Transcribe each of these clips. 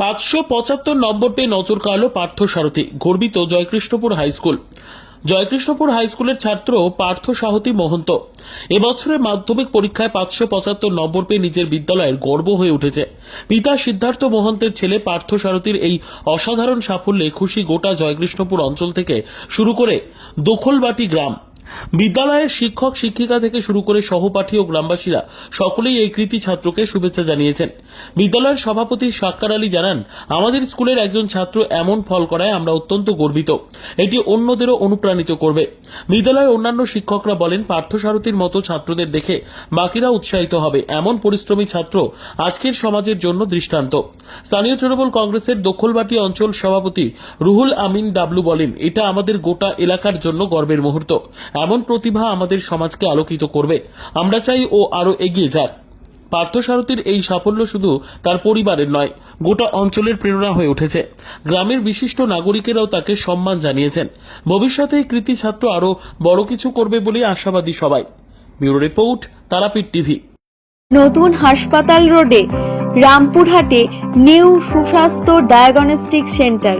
পাঁচশো পঁচাত্তর নম্বর পেয়ে নজর কাড়ল পার্থ সারথী গর্বিত জয়কৃষ্ণপুর হাইস্কুল জয়কৃষ্ণপুর হাইস্কুলের ছাত্র পার্থ সাহতী মহন্ত। এবছরের মাধ্যমিক পরীক্ষায় পাঁচশো পঁচাত্তর নম্বর পেয়ে নিজের বিদ্যালয়ের গর্ব হয়ে উঠেছে। পিতা সিদ্ধার্থ মহন্তের ছেলে পার্থ সারথীর এই অসাধারণ সাফল্যে খুশি গোটা জয়কৃষ্ণপুর অঞ্চল থেকে শুরু করে দখলবাটি গ্রাম। বিদ্যালয়ের শিক্ষক, শিক্ষিকা থেকে শুরু করে সহপাঠী ও গ্রামবাসীরা সকলেই এই কৃতি ছাত্রকে শুভেচ্ছা জানিয়েছেন। বিদ্যালয়ের সভাপতি সাক্কার আলী জানান, আমাদের স্কুলের একজন ছাত্র এমন ফল করায় আমরা অত্যন্ত গর্বিত। এটি অন্যদেরও অনুপ্রাণিত করবে। বিদ্যালয়ের অন্যান্য শিক্ষকরা বলেন, পার্থসারথীর মতো ছাত্রদের দেখে বাকিরা উৎসাহিত হবে। এমন পরিশ্রমী ছাত্র আজকের সমাজের জন্য দৃষ্টান্ত। স্থানীয় তৃণমূল কংগ্রেসের দখলবাটি অঞ্চল সভাপতি রুহুল আমিন ডাবলু বলেন, এটা আমাদের গোটা এলাকার জন্য গর্বের মুহূর্ত। এমন প্রতিভা আমাদের সমাজকে আলোকিত করবে। আমরা চাই ও আরও এগিয়ে যাক। পার্থসারথীর এই সাফল্য শুধু তার পরিবারের নয়, গোটা অঞ্চলের প্রেরণা হয়ে উঠেছে। গ্রামের বিশিষ্ট নাগরিকেরাও তাকে সম্মান জানিয়েছেন। ভবিষ্যতে এই কৃতি ছাত্র আরও বড় কিছু করবে বলে আশাবাদী সবাই। Bureau report, Tarapith TV. নতুন হাসপাতাল রোডে, রামপুরহাটে নিউ সুস্বাস্থ্য ডায়াগনস্টিক সেন্টার।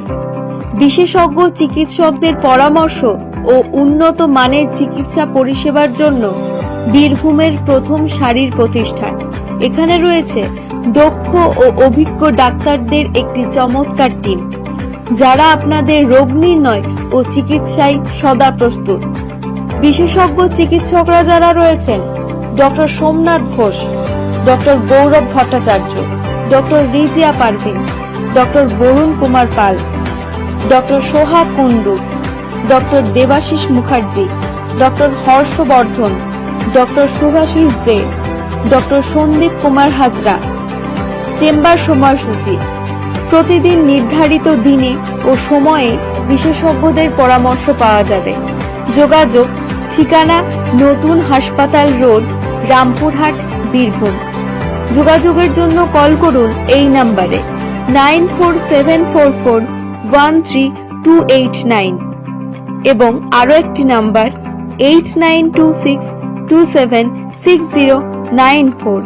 বিশেষজ্ঞ চিকিৎসকদের পরামর্শ ও উন্নত মানের চিকিৎসা পরিষেবার জন্য বীরভূমের প্রথম সারির প্রতিষ্ঠান। এখানে রয়েছে দক্ষ ও অভিজ্ঞ ডাক্তারদের একটি চমৎকার টিম, যারা আপনাদের রোগ নির্ণয় ও চিকিৎসায় সদা প্রস্তুত। বিশেষজ্ঞ চিকিৎসকরা যারা রয়েছেন, doctor Somnath Ghosh, doctor Gaurav Bhattacharya, doctor Rizia Parvin, doctor Barun Kumar Pal, doctor Soha Kundu doctor Debashis Mukherjee, doctor Harshavardhan, doctor Subhashis De, doctor Sandip Kumar Hazra. Chamber সময়সূচি। প্রতিদিন নির্ধারিত দিনে ও সময়ে বিশেষজ্ঞদের পরামর্শ পাওয়া যাবে। যোগাযোগ, ঠিকানা, নতুন হাসপাতাল রোড, রামপুরহাট, বীরভূম। যোগাযোগের জন্য কল করুন এই নাম্বারে। Nine four seven four four one three two eight nine. এবং আরও একটি number eight nine two six two seven six zero nine four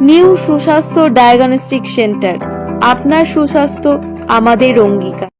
new Suswasthya diagnostic centre, আপনার সুস্বাস্থ্য আমাদের অঙ্গীকার।